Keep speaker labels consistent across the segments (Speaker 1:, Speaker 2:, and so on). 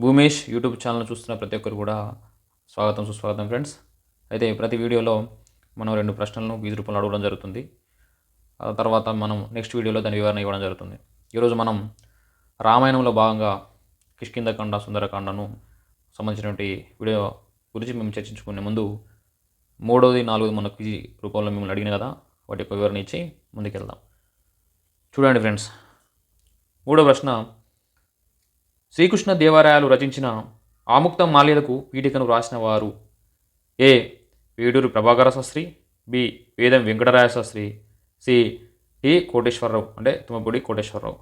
Speaker 1: Bhoomesh YouTube channel చూస్తున్న ప్రతి ఒక్కరు కూడా స్వాగతం సుస్వాగతం ఫ్రెండ్స్. అయితే ప్రతి వీడియోలో మనం రెండు ప్రశ్నలను వీధి రూపంలో అడగడం జరుగుతుంది. ఆ తర్వాత మనం నెక్స్ట్ వీడియోలో దాని వివరణ ఇవ్వడం జరుగుతుంది. ఈరోజు మనం రామాయణంలో భాగంగా కిష్కిందకాండ సుందరకాండను సంబంధించినటువంటి వీడియో గురించి మేము చర్చించుకునే ముందు మూడవది నాలుగోది మన క్విజ్ రూపంలో మిమ్మల్ని అడిగిన కదా వాటి యొక్క వివరణ ఇచ్చి ముందుకెళ్దాం. చూడండి ఫ్రెండ్స్ మూడో ప్రశ్న శ్రీకృష్ణ దేవాలయాలు రచించిన ఆముక్తం మాల్యదకు పీఠికను రాసిన వారు. A. Veduru Prabhakara Sastri B. Vedam Venkataraya Sastri C. T. Koteswararao అంటే తుమ్మపూడి కోటేశ్వరరావు.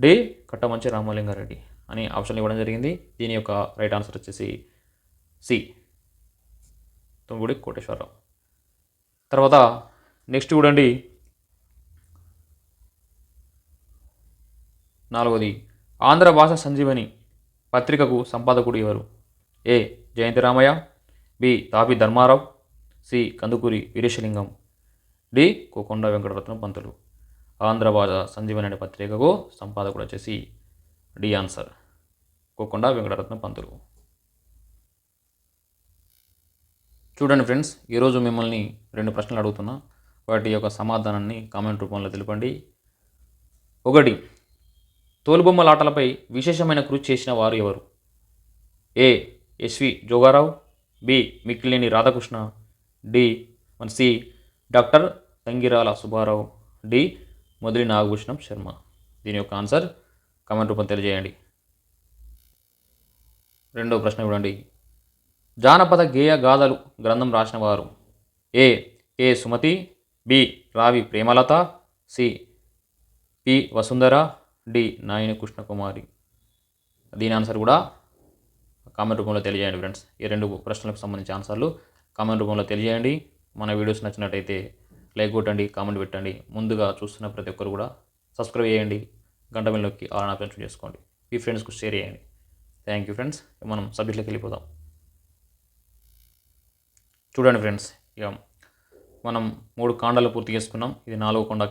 Speaker 1: డి. కట్టమంచి రామలింగారెడ్డి అని ఆప్షన్లు ఇవ్వడం జరిగింది. దీని యొక్క రైట్ ఆన్సర్ వచ్చేసి సి. తుమ్మపూడి కోటేశ్వరరావు. తర్వాత నెక్స్ట్ చూడండి. నాలుగోది ఆంధ్ర భాష సంజీవని పత్రికకు సంపాదకుడు ఎవరు? A. Jayanti Ramayya B. Tapi Dharmarao C. Kandukuri Veeresalingam D. Kokonda Venkataratnam Pantulu. Andhra భాష సంజీవని అనే పత్రికకు సంపాదకుడు వచ్చేసి డి. ఆన్సర్. కోకొండ వెంకటరత్నం పంతులు. చూడండి ఫ్రెండ్స్ ఈరోజు మిమ్మల్ని రెండు ప్రశ్నలు అడుగుతున్నా. వాటి యొక్క సమాధానాన్ని కామెంట్ రూపంలో తెలపండి. ఒకటి తోలుబొమ్మలాటలపై విశేషమైన కృషి చేసిన వారు ఎవరు? A. S V Jogarao B. Mikkilineni Radhakrishna D. మన C. Doctor Tangirala Subbarao D. Modali Nagabhushanam Sharma. దీని యొక్క ఆన్సర్ కామెంట్ రూపం తెలియజేయండి. రెండో ప్రశ్న చూడండి. జానపద గేయ గాథలు గ్రంథం రాసిన వారు ఏ. A. Sumati B. Ravi Premalatha C. P. Vasundhara D Nayani Krishnakumari. దీని ఆన్సర్ కూడా కామెంట్ రూపంలో తెలియజేయండి ఫ్రెండ్స్. ఈ రెండు ప్రశ్నలకు సంబంధించిన ఆన్సర్లు కామెంట్ రూపంలో తెలియజేయండి. మన వీడియోస్ నచ్చినట్టయితే లైక్ కొట్టండి కామెంట్ పెట్టండి. ముందుగా చూస్తున్న ప్రతి ఒక్కరు కూడా సబ్స్క్రైబ్ చేయండి. గంట బిల్లుకి ఆల్ ఆప్షన్ చేసుకోండి. మీ ఫ్రెండ్స్కు షేర్ చేయండి. Thank you friends. మనం సబ్జెక్ట్లోకి వెళ్ళిపోదాం. చూడండి ఫ్రెండ్స్ ఇక మనం మూడు కాండాలు పూర్తి చేసుకున్నాం. ఇది నాలుగో కొండ